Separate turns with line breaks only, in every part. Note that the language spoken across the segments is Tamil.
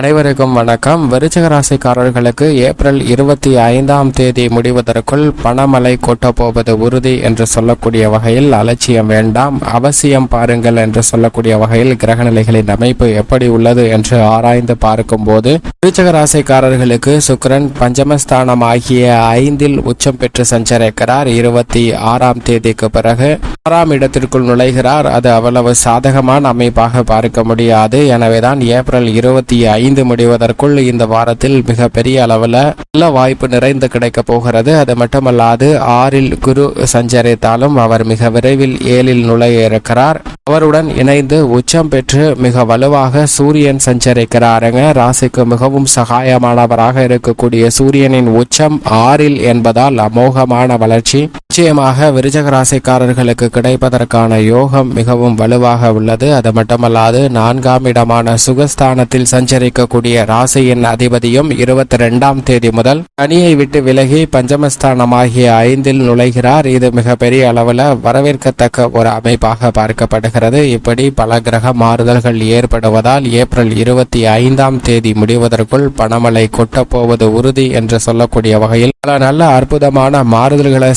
அனைவருக்கும் வணக்கம். விருச்சிக ராசிக்காரர்களுக்கு ஏப்ரல் இருபத்தி ஐந்தாம் தேதி முடிவதற்குள் பணமலை கொட்டப்போவது உறுதி என்று சொல்லக்கூடிய வகையில் அலட்சியம் வேண்டாம். அவசியம் பாருங்கள் என்று சொல்லக்கூடிய வகையில் கிரகநிலைகளின் அமைப்பு எப்படி உள்ளது என்று ஆராய்ந்து பார்க்கும்போது விருச்சிக ராசிக்காரர்களுக்கு சுக்கரன் பஞ்சமஸ்தானம் ஆகிய ஐந்தில் உச்சம் பெற்று சஞ்சரிக்கிறார். இருபத்தி ஆறாம் தேதிக்கு பிறகு ஆறாம் இடத்திற்குள் நுழைகிறார். அது அவ்வளவு சாதகமான அமைப்பாக பார்க்க முடியாது. எனவேதான் ஏப்ரல் இருபத்தி ஐந்து முடிவதற்குள் இந்த வாரத்தில் மிக பெரிய அளவில் நல்ல வாய்ப்பு நிறைந்து கிடைக்க போகிறது. அது மட்டுமல்லாது ஆறில் குரு சஞ்சரித்தாலும் அவர் மிக விரைவில் ஏழில் நுழைய இருக்கிறார் அவருடன் இணைந்து உச்சம் பெற்று மிக வலுவாக சூரியன் சஞ்சரிக்கிறாருங்க. ராசிக்கு மிகவும் சகாயமானவராக இருக்கக்கூடிய சூரியனின் உச்சம் ஆறில் என்பதால் அமோகமான வளர்ச்சி. நிச்சயமாக விருச்சக ராசிக்காரர்களுக்கு கிடைப்பதற்கான யோகம் மிகவும் வலுவாக உள்ளது. அது மட்டுமல்லாது நான்காம் இடமான சுகஸ்தானத்தில் சஞ்சரிக்கக்கூடிய ராசியின் அதிபதியும் இருபத்தி ரெண்டாம் தேதி முதல் கனியை விட்டு விலகி பஞ்சமஸ்தானமாகிய ஐந்தில் நுழைகிறார். இது மிக பெரிய அளவில் வரவேற்கத்தக்க ஒரு அமைப்பாக பார்க்கப்படுகிறது. இப்படி பல கிரக மாறுதல்கள் ஏற்படுவதால் ஏப்ரல் இருபத்தி ஐந்தாம் தேதி முடிவதற்குள் பணமழை கொட்டப்போவது உறுதி என்று சொல்லக்கூடிய வகையில் பல நல்ல அற்புதமான மாறுதல்களை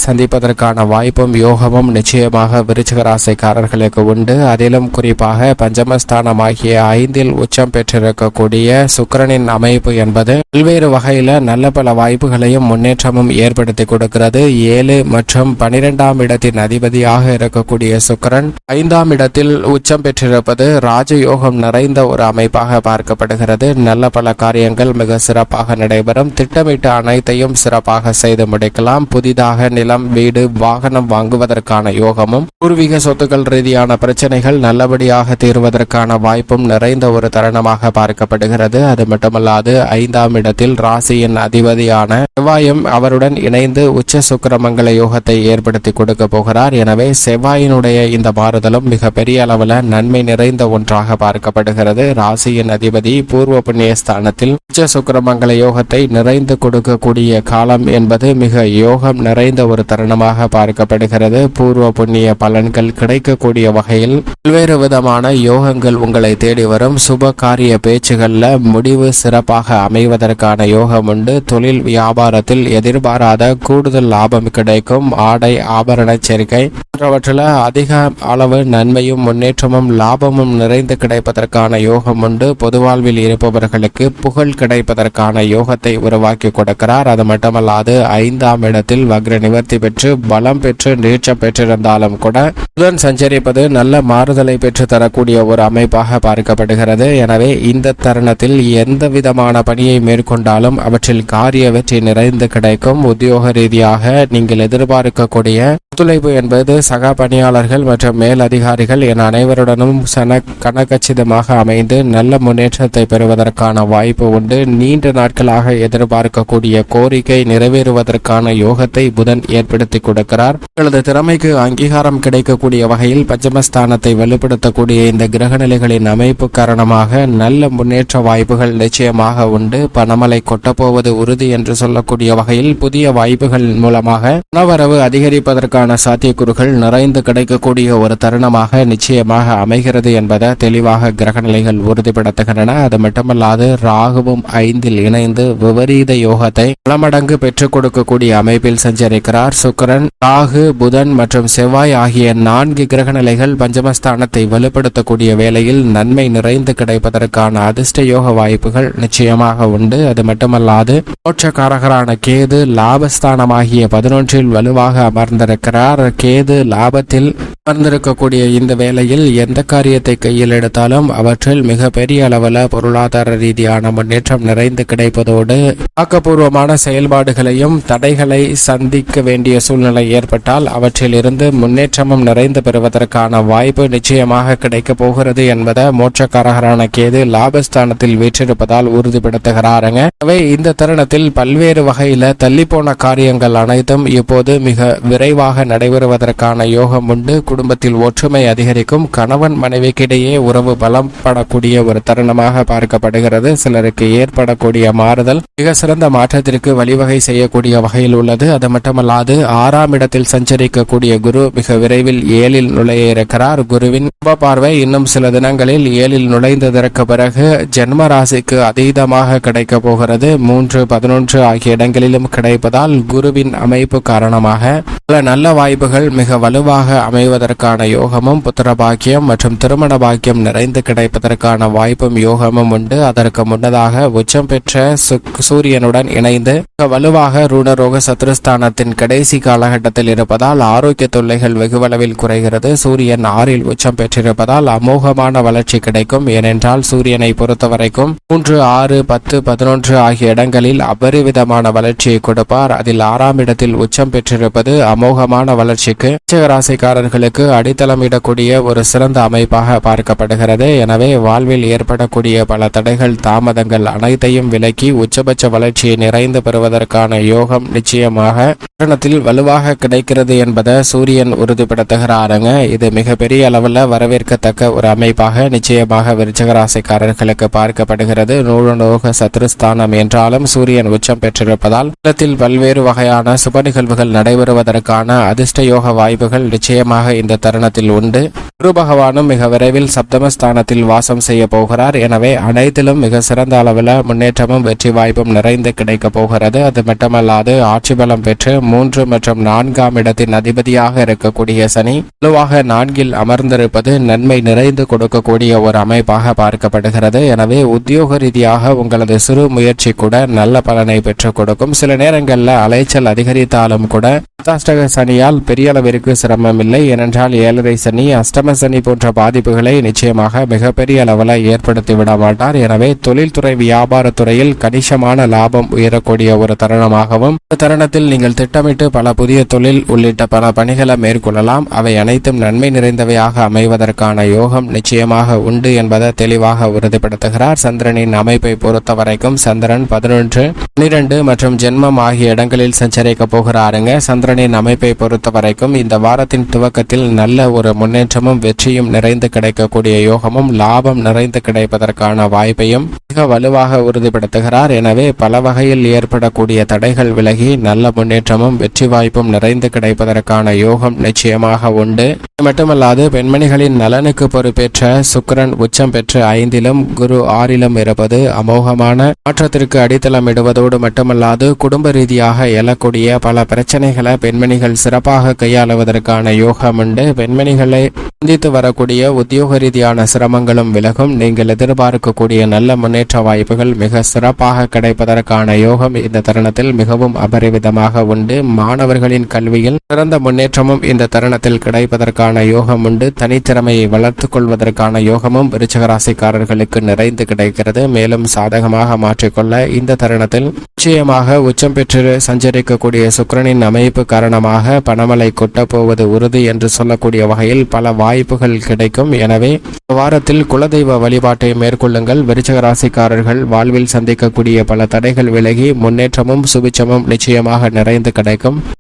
சந்திப்பதற்கான வாய்ப்பும் யோகமும் நிச்சயமாக விருச்சிக ராசிக்காரர்களுக்கு உண்டு. அதிலும் குறிப்பாக பஞ்சமஸ்தானமாகிய ஐந்தில் உச்சம் பெற்றிருக்கக்கூடிய சுக்கிரனின் அமைப்பு என்பது பல்வேறு வகையில நல்ல பல வாய்ப்புகளையும் முன்னேற்றமும் ஏற்படுத்தி கொடுக்கிறது. ஏழு மற்றும் பனிரெண்டாம் இடத்தின் அதிபதியாக இருக்கக்கூடிய சுக்கிரன் ஐந்தாம் இடத்தில் உச்சம் பெற்றிருப்பது ராஜயோகம் நிறைந்த ஒரு அமைப்பாக பார்க்கப்படுகிறது. நல்ல பல காரியங்கள் மிக சிறப்பாக நடைபெறும். திட்டமிட்ட அனைத்தையும் சிறப்பாக செய்து முடிக்கலாம். புதிதாக நிலம் வீடு வாகனம் வாங்குவதற்கான யோகமும் பூர்வீக சொத்துக்கள் ரீதியான பிரச்சனைகள் நல்லபடியாக தீர்வதற்கான வாய்ப்பும் நிறைந்த ஒரு தருணமாக பார்க்கப்படுகிறது. அது மட்டுமல்லாது ஐந்தாம் இடத்தில் ராசியின் அதிபதியான செவ்வாயும் அவருடன் இணைந்து உச்ச சுக்கிரமங்கல யோகத்தை ஏற்படுத்தி கொடுக்க போகிறார். எனவே செவ்வாயினுடைய இந்த மாறுதலும் மிக பெரிய அளவில் நன்மை நிறைந்த ஒன்றாக பார்க்கப்படுகிறது. ராசியின் அதிபதி பூர்வ புண்ணிய ஸ்தானத்தில் உச்ச சுக்கிரமங்கல யோகத்தை நிறைந்து கொடுக்கக்கூடிய காலம் என்பது மிக யோகம் நிறைந்த ஒரு தருணமாக பார்க்கப்படுகிறது. பூர்வ புண்ணிய பலன்கள் கிடைக்கக்கூடிய வகையில் பல்வேறு விதமான யோகங்கள் உங்களை தேடி வரும். சுப காரிய பேச்சுகளில் முடிவு சிறப்பாக அமைவதற்கான யோகம் உண்டு. தொழில் வியாபாரத்தில் எதிர்பாராத கூடுதல் லாபம் கிடைக்கும். ஆடை ஆபரண சேர்க்கை போன்றவற்றில் அதிக அளவு நன்மையும் முன்னேற்றமும் லாபமும் நிறைந்து கிடைப்பதற்கான யோகம் உண்டு. பொதுவாழ்வில் இருப்பவர்களுக்கு புகழ் கிடைப்பதற்கான யோகத்தை உருவாக்கி கொடுக்கிறார். அது மட்டுமல்லாது ஐந்தாம் இடத்தில் வக்ர நிவர்த்தி பெற்று பலம் பெற்று நீச்சம் பெற்றிருந்தாலும் கூட புதன் சஞ்சரிப்பது நல்ல மாறுதலை பெற்று தரக்கூடிய ஒரு அமைப்பாக பார்க்கப்படுகிறது. எனவே இந்த தருணத்தில் எந்த விதமான பணியை மேற்கொண்டாலும் அவற்றில் காரிய வெற்றி நிறைந்து கிடைக்கும். உத்தியோக ரீதியாக நீங்கள் எதிர்பார்க்கக்கூடிய ஒத்துழைப்பு என்பது சக பணியாளர்கள் மற்றும் மேல் அதிகாரிகள் என அனைவருடனும் சன கனகச்சிதமாக அமைந்து நல்ல முன்னேற்றத்தை பெறுவதற்கான வாய்ப்பு உண்டு. நீண்ட நாட்களாக எதிர்பார்க்கக்கூடிய கோரிக்கை நிறைவேறுவதற்கான யோகத்தை புதன் ஏற்படுத்தி கொடுக்கிறார். உங்களது திறமைக்கு அங்கீகாரம் கிடைக்கக்கூடிய வகையில் பஞ்சமஸ்தானத்தை வலுப்படுத்தக்கூடிய இந்த கிரகநிலைகளின் அமைப்பு காரணமாக நல்ல முன்னேற்ற வாய்ப்புகள் நிச்சயமாக உண்டு. பணமலை கொட்டப்போவது உறுதி என்று சொல்லக்கூடிய வகையில் புதிய வாய்ப்புகள் மூலமாக உணவரவு அதிகரிப்பதற்கான சாத்தியக்கூறுகள் நிறைந்து கிடைக்கக்கூடிய ஒரு தருணமாக நிச்சயமாக அமைகிறது என்பதை தெளிவாக கிரகநிலைகள் உறுதிப்படுத்துகின்றன. அது மட்டுமல்லாது ராகுவும் ஐந்தில் இணைந்து விபரீத யோகத்தை பல மடங்கு பெற்றுக் கொடுக்கக்கூடிய அமைப்பில் சஞ்சரிக்கிறார். சுக்கிரன் ராகு புதன் மற்றும் செவ்வாய் ஆகிய நான்கு கிரகநிலைகள் பஞ்சமஸ்தானத்தை வலுப்படுத்தக்கூடிய வேளையில் நன்மை நிறைந்து கிடைப்பதற்கான அதிர்ஷ்ட யோக வாய்ப்புகள் நிச்சயமாக உண்டு. அது மட்டுமல்லாது மோட்சக்காரகரான கேது லாபஸ்தானமாகிய பதினொன்றில் வலுவாக அமர்ந்திருக்கிறார். கேது லாபத்தில் அமர்ந்திருக்கக்கூடிய இந்த வேளையில் எந்த காரியத்தை கையில் எடுத்தாலும் அவற்றில் மிக பெரிய அளவில் பொருளாதார ரீதியான முன்னேற்றம் நிறைந்து கிடைப்பதோடு ஆக்கப்பூர்வமான செயல்பாடுகளையும் தடைகளை சந்திக்க வேண்டிய சூழ்நிலை ஏற்பட்டால் அவற்றில் இருந்து முன்னேற்றமும் நிறைந்து பெறுவதற்கான வாய்ப்பு நிச்சயமாக கிடைக்கப் போகிறது என்பதை மோட்சக்காரகரான கேது லாபஸ்தானத்தில் வீற்றிருப்பதால் உறுதிப்படுத்துகிறாருங்க. எனவே இந்த தருணத்தில் பல்வேறு வகையில தள்ளிப்போன காரியங்கள் அனைத்தும் இப்போது மிக விரைவாக நடைபெறுவதற்கான யோகம் உண்டு. குடும்பத்தில் ஒற்றுமை அதிகரிக்கும் கணவன் மனைவிக்கிடையே உறவு பலப்படக்கூடிய ஒரு தருணமாக பார்க்கப்படுகிறது. சிலருக்கு ஏற்படக்கூடிய மாறுதல் மிக சிறந்த மாற்றத்திற்கு வழிவகை செய்யக்கூடிய வகையில் உள்ளது. அது மட்டுமல்லாது ஆறாம் இடத்தில் சஞ்சரிக்கக்கூடிய குரு மிக விரைவில் ஏழில் நுழைய இருக்கிறார். குருவின் பார்வை இன்னும் சில தினங்களில் ஏழில் நுழைந்ததற்கு பிறகு ஜென்ம ராசிக்கு அதீதமாக கிடைக்க போகிறது. மூன்று பதினொன்று ஆகிய இடங்களிலும் கிடைப்பதால் குருவின் அமைப்பு காரணமாக பல நல்ல வாய்ப்புகள் மிக வலுவாக அமைவதற்கான யோகமும் புத்திர பாக்கியம் மற்றும் திருமண பாக்கியம் நிறைந்து கிடைப்பதற்கான வாய்ப்பும் யோகமும் உண்டு. அதற்கு முன்னதாக உச்சம் பெற்ற சூரியனுடன் இணைந்து மிக வலுவாக ரூணரோக சத்ருஸ்தானத்தின் கடைசி காலகட்டத்தில் இருப்பதால் ஆரோக்கிய தொல்லைகள் வெகுவளவில் குறைகிறது. சூரியன் ஆறில் உச்சம் பெற்றிருப்பதால் அமோகமான வளர்ச்சி கிடைக்கும். ஏனென்றால் சூரியனை பொறுத்தவரைக்கும் மூன்று ஆறு பத்து பதினொன்று ஆகிய இடங்களில் அபரிவிதமான வளர்ச்சியை கொடுப்பார். அதில் ஆறாம் இடத்தில் உச்சம் பெற்றிருப்பது அமோகமான வளர்ச்சிக்கு ராசிக்காரர்களுக்கு ராசிக்காரர்களுக்கு அடித்தளமிடக்கூடிய ஒரு சிறந்த அமைப்பாக பார்க்கப்படுகிறது. எனவே வாழ்வில் ஏற்படக்கூடிய பல தடைகள் தாமதங்கள் அனைத்தையும் விலக்கி உச்சபட்ச வளர்ச்சியை நிறைந்து பெறுவதற்கான யோகம் நிச்சயமாக தருணத்தில் வலுவாக கிடைக்கிறது என்பதை சூரியன் உறுதிப்படுத்துகிறாருங்க. இது மிகப்பெரிய அளவில் வரவேற்கத்தக்க ஒரு அமைப்பாக நிச்சயமாக விருச்சகராசிக்காரர்களுக்கு பார்க்கப்படுகிறது. நூலநோக சத்ருஸ்தானம் என்றாலும் சூரியன் உச்சம் பெற்றிருப்பதால் இடத்தில் பல்வேறு வகையான சுப நிகழ்வுகள் நடைபெறுவதற்கான அதிர்ஷ்ட யோக வாய்ப்புகள் நிச்சயமாக இந்த தருணத்தில் உண்டு. குரு பகவானும் மிக விரைவில் சப்தமஸ்தானத்தில் வாசம் செய்ய போகிறார். எனவே அனைத்திலும் மிக சிறந்த அளவில் முன்னேற்றமும் வெற்றி வாய்ப்பும் நிறைந்து கிடைக்க போகிறது. அது மட்டுமல்லாது ஆட்சி பலம் பெற்று மூன்று மற்றும் நான்காம் இடத்தின் அதிபதியாக இருக்கக்கூடிய சனி வலுவாக நான்கில் அமர்ந்திருப்பது நன்மை நிறைந்து கொடுக்கக்கூடிய ஒரு அமைப்பாக பார்க்கப்படுகிறது. எனவே உத்தியோக ரீதியாக உங்களது சிறு முயற்சி கூட நல்ல பலனை பெற்றுக் கொடுக்கும். சில நேரங்களில் அலைச்சல் அதிகரித்தாலும் கூட சனியால் பெரிய அளவிற்கு சிரமம் இல்லை. ஏனென்றால் ஏழரை சனி அஷ்டம சனி போன்ற பாதிப்புகளை நிச்சயமாக மிகப்பெரிய அளவில் ஏற்படுத்தி விட மாட்டார். எனவே தொழில்துறை வியாபாரத்துறையில் கணிசமான லாபம் உயரக்கூடிய ஒரு தருணமாகவும் இந்த தருணத்தில் நீங்கள் திட்டமிட்டு பல புதிய தொழில் உள்ளிட்ட பல பணிகளை மேற்கொள்ளலாம். அவை அனைத்தும் நன்மை நிறைந்தவையாக அமைவதற்கான யோகம் நிச்சயமாக உண்டு என்பதை தெளிவாக உறுதிப்படுத்துகிறார். சந்திரனின் அமைப்பை பொறுத்த வரைக்கும் சந்திரன் பதினொன்று பன்னிரண்டு மற்றும் ஜென்மம் ஆகிய இடங்களில் சஞ்சரிக்க போகிறாருங்க. சந்திரனின் அமைப்பை பொறுத்த வரைக்கும் இந்த வாரத்தின் துவக்கத்தில் நல்ல ஒரு முன்னேற்றமும் வெற்றியும் நிறைந்து கிடைக்கக்கூடிய யோகமும் லாபம் நிறைந்து கிடைப்பதற்கான வாய்ப்பையும் மிக வலுவாக உறுதிப்படுத்துகிறார். எனவே பல வகையில் ஏற்படக்கூடிய தடைகள் விலகி நல்ல முன்னேற்றமும் வெற்றி வாய்ப்பும் நிறைந்து கிடைப்பதற்கான யோகம் நிச்சயமாக உண்டு. மட்டுமல்லாது பெண்மணிகளின் நலனுக்கு பொறுப்பேற்ற சுக்கிரன் உச்சம் பெற்று ஐந்திலும் குரு ஆறிலும் இருப்பது அமோகமான மாற்றத்திற்கு அடித்தளம் இடுவதோடு மட்டுமல்லாது குடும்ப ரீதியாக எழக்கூடிய பல பிரச்சனைகளை பெண்மணிகள் சிறப்பாக கையாளுவதற்கான யோகம் உண்டு. பெண்மணிகளை சந்தித்து வரக்கூடிய உத்தியோக ரீதியான சிரமங்களும் விலகும். நீங்கள் எதிர்பார்க்கக்கூடிய நல்ல முன்னேற்ற வாய்ப்புகள் மிக சிறப்பாக கிடைப்பதற்கான யோகம் இந்த தருணத்தில் மிகவும் அபரிவிதமாக உண்டு. மாணவர்களின் கல்வியில் சிறந்த முன்னேற்றமும் இந்த தருணத்தில் கிடைப்பதற்கான யோகம் உண்டு. தனித்திறமையை வளர்த்துக் கொள்வதற்கான யோகமும் ரிச்சகராசிக்காரர்களுக்கு நிறைந்து கிடைக்கிறது. மேலும் சாதகமாக மாற்றிக்கொள்ள இந்த தருணத்தில் நிச்சயமாக உச்சம் பெற்று சஞ்சரிக்கக்கூடிய சுக்கிரனின் அமைப்பு காரணமாக பணமழை கொட்டப் போவது உறுதி என்று சொல்லக்கூடிய வகையில் பல வாய்ப்புகள் கிடைக்கும். எனவே வாரத்தில் குலதெய்வ வழிபாட்டை மேற்கொள்ளுங்கள். விருச்சக ராசிக்காரர்கள் வாழ்வில் சந்திக்கக்கூடிய பல தடைகள் விலகி முன்னேற்றமும் சுபிச்சமும் நிச்சயமாக நிறைந்து கிடைக்கும்.